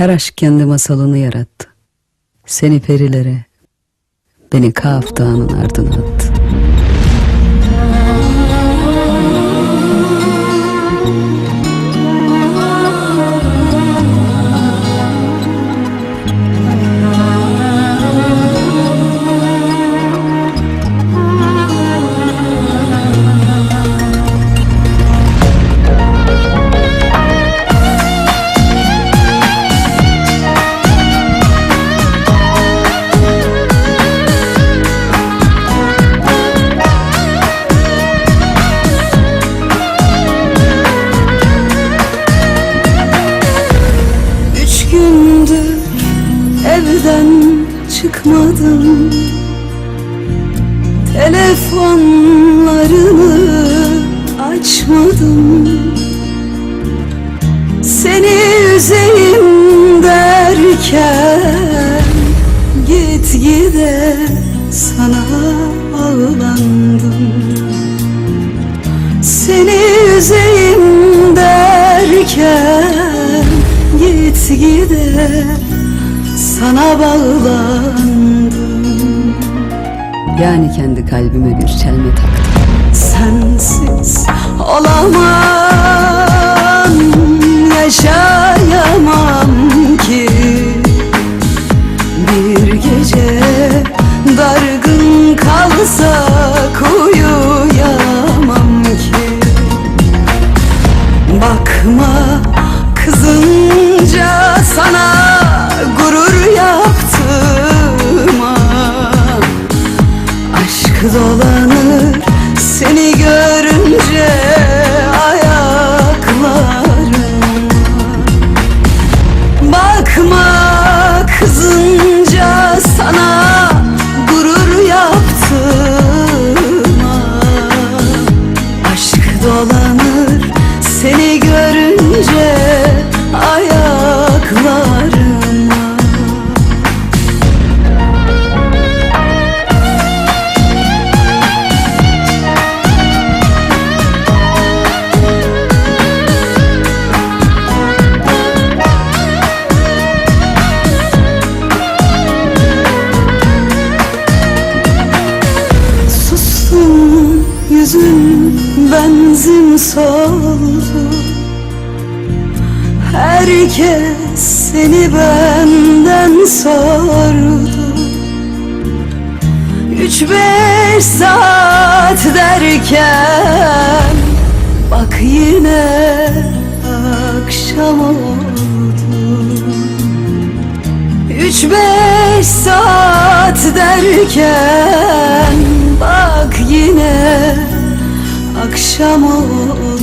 Her aşk kendi masalını yarattı. Seni perilere, beni Kaf Dağı'nın ardına attı. Çıkmadım Telefonlarını açmadım. Seni üzeyim derken Git gide sana bağlandım Seni üzeyim derken Git gide sana bağlandım Yani kendi kalbime bir çelme taktım. Sensiz olamam soldu Herkes seni benden sordu. Üç beş saat derken Bak yine akşam oldu. Üç beş saat derken Bak yine akşam oldu.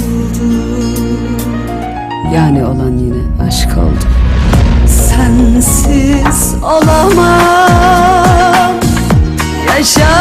Yani olan yine aşk oldu. Sensiz olamam. Yaşayamam